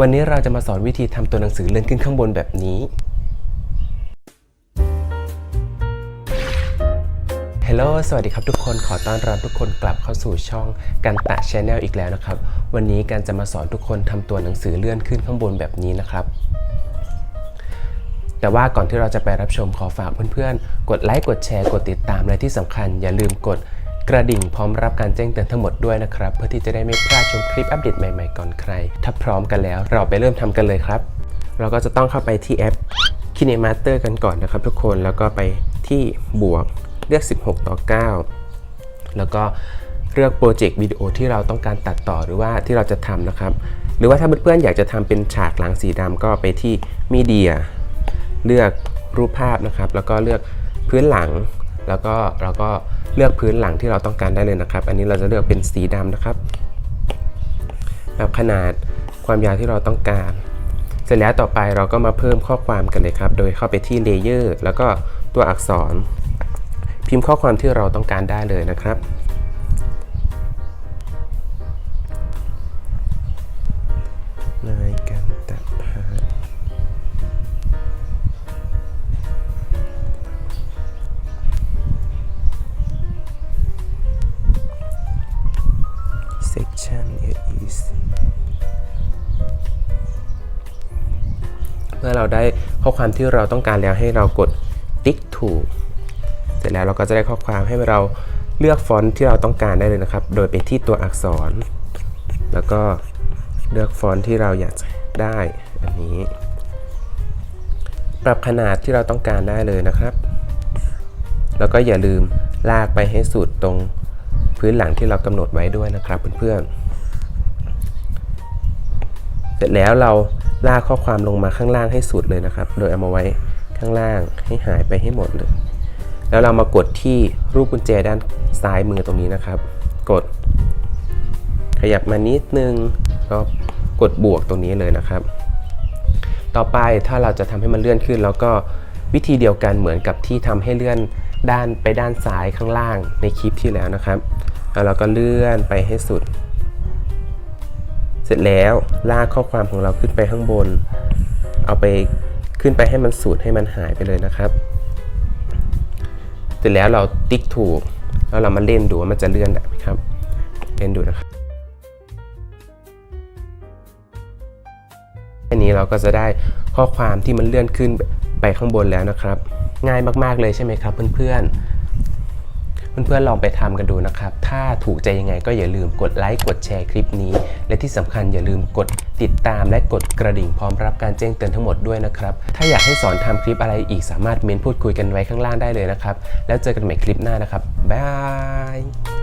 วันนี้เราจะมาสอนวิธีทำตัวหนังสือเลื่อนขึ้นข้างบนแบบนี้ฮ e l l o สวัสดีครับทุกคน ขอต้อนรับทุกคนกลับเข้าสู่ช่องกันตะช n แนลอีกแล้วนะครับ วันนี้กันจะมาสอนทุกคนทำตัวหนังสือเลื่อนขึ้นข้างบนแบบนี้นะครับ แต่ว่าก่อนที่เราจะไปรับชมขอฝากเพื่อนๆ กดไลค์ กดแชร์ กดติดตาม และที่สำคัญอย่าลืมกด กระดิ่งพร้อมรับการแจ้งเตือนทั้งหมดด้วยนะครับ เพื่อที่จะได้ไม่พลาดชมคลิปอัปเดตใหม่ๆก่อนใคร ถ้าพร้อมกันแล้วเราไปเริ่มทำกันเลยครับ เราก็จะต้องเข้าไปที่แอป KineMaster กันก่อนนะครับ ทุกคนแล้วก็ไปที่บวกเลือก 16 ต่อ 9 แล้วก็เลือกโปรเจกต์วิดีโอที่เราต้องการตัดต่อหรือว่าที่เราจะทำนะครับ หรือว่าถ้าเพื่อนๆอยากจะทำเป็นฉากหลังสีดำก็ไปที่มีเดียเลือกรูปภาพนะครับ แล้วก็เลือกพื้นหลัง แล้วก็เราก็เลือกพื้นหลังที่เราต้องการได้เลยนะครับ อันนี้เราจะเลือกเป็นสีดำนะครับ แบบขนาดความยาวที่เราต้องการ เสร็จแล้วต่อไปเราก็มาเพิ่มข้อความกันเลยครับ โดยเข้าไปที่เลเยอร์แล้วก็ตัวอักษร พิมพ์ข้อความที่เราต้องการได้เลยนะครับ section is เมื่อเราได้ข้อความที่เราต้องการแล้วให้เรากดติ๊กถูกเสร็จแล้วเราก็จะได้ข้อความให้เราเลือกฟอนต์ที่เราต้องการได้เลยนะครับ โดยไปที่ตัวอักษร แล้วก็เลือกฟอนต์ที่เราอยากได้อันนี้ ปรับขนาดที่เราต้องการได้เลยนะครับ แล้วก็อย่าลืมลากไปให้สุดตรง พื้นหลังที่เรากำหนดไว้ด้วยนะครับเพื่อนๆ เสร็จแล้วเราลากข้อความลงมาข้างล่างให้สุดเลยนะครับ โดยเอามาไว้ข้างล่างให้หายไปให้หมดเลย แล้วเรามากดที่รูปกุญแจด้านซ้ายมือตรงนี้นะครับ กด ขยับมานิดนึงก็กดบวกตรงนี้เลยนะครับ ต่อไปถ้าเราจะทำให้มันเลื่อนขึ้นแล้วก็ วิธีเดียวกันเหมือนกับที่ทำให้เลื่อนด้านไปด้านซ้ายข้างล่างในคลิปที่แล้วนะครับแล้วเราก็เลื่อนไปให้สุด เสร็จแล้วลากข้อความของเราขึ้นไปข้างบน เอาไปขึ้นไปให้มันสุดให้มันหายไปเลยนะครับ เสร็จแล้วเราติ๊กถูก แล้วเรามาเล่นดูว่ามันจะเลื่อนไหมครับ เล่นดูนะครับอันนี้เราก็จะได้ข้อความที่มันเลื่อนขึ้น ไปข้างบนแล้วนะครับ ง่ายมากๆเลยใช่ไหมครับเพื่อนๆ เพื่อนๆลองไปทำกันดูนะครับ ถ้าถูกใจยังไงก็อย่าลืมกดไลค์กดแชร์คลิปนี้ และที่สำคัญอย่าลืมกดติดตามและกดกระดิ่งพร้อมรับการแจ้งเตือนทั้งหมดด้วยนะครับ ถ้าอยากให้สอนทำคลิปอะไรอีกสามารถเมนพูดคุยกันไว้ข้างล่างได้เลยนะครับ แล้วเจอกันใหม่คลิปหน้านะครับบ๊ายบาย